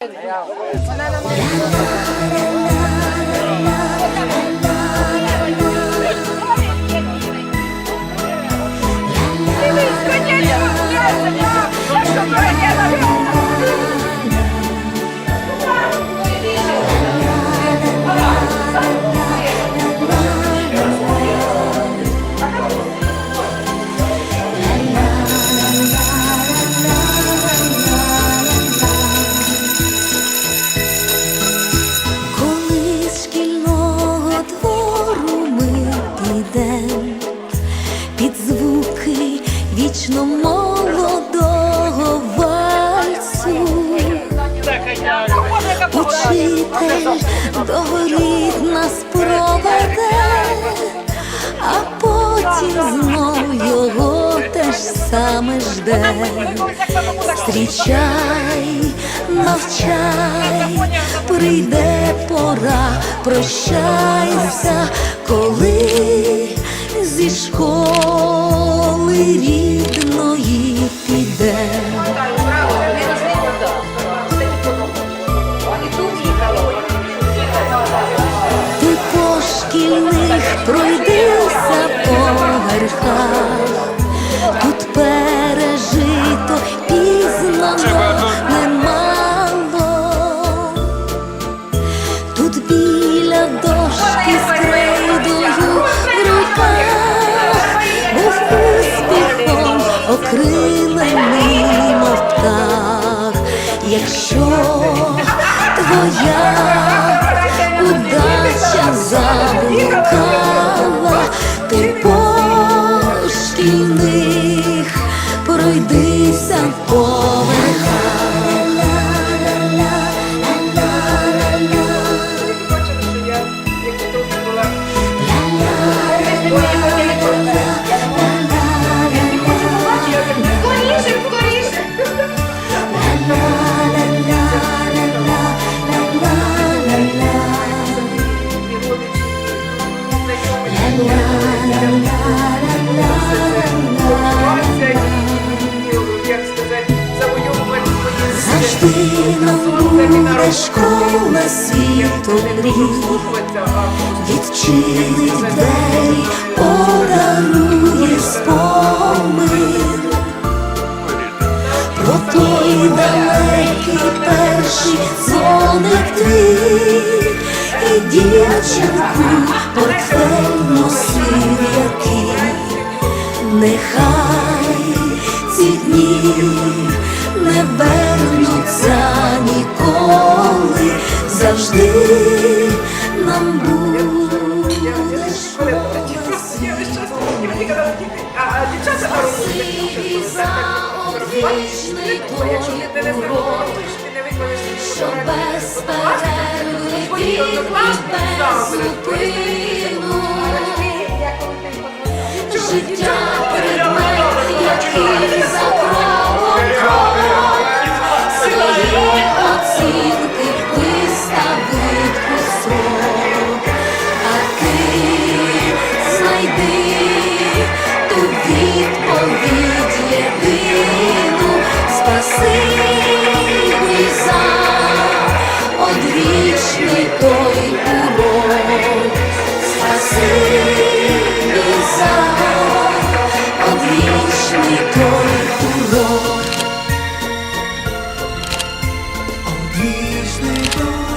Коли учитель догоріть нас проведе, а потім знов його те ж саме жде. Зустрічай, навчай, прийде пора, прощайся, коли зі школи рідної піде. Верхах, тут пережито пізно, но немало. Тут біля дошки з крейдою в руках був успіхом окрилений мов птах. Якщо твоя школа світу мрій, відчинить двері, подарує спомин. Про той далекий перший дзвоник твій, і дівчинку портфель Нехай ці дні не вернуться ніколи, завжди нам буде Спасибі за одвічний той урок, що без перерви і без зупину життя спасибі за одвічний той урок. Одвічний той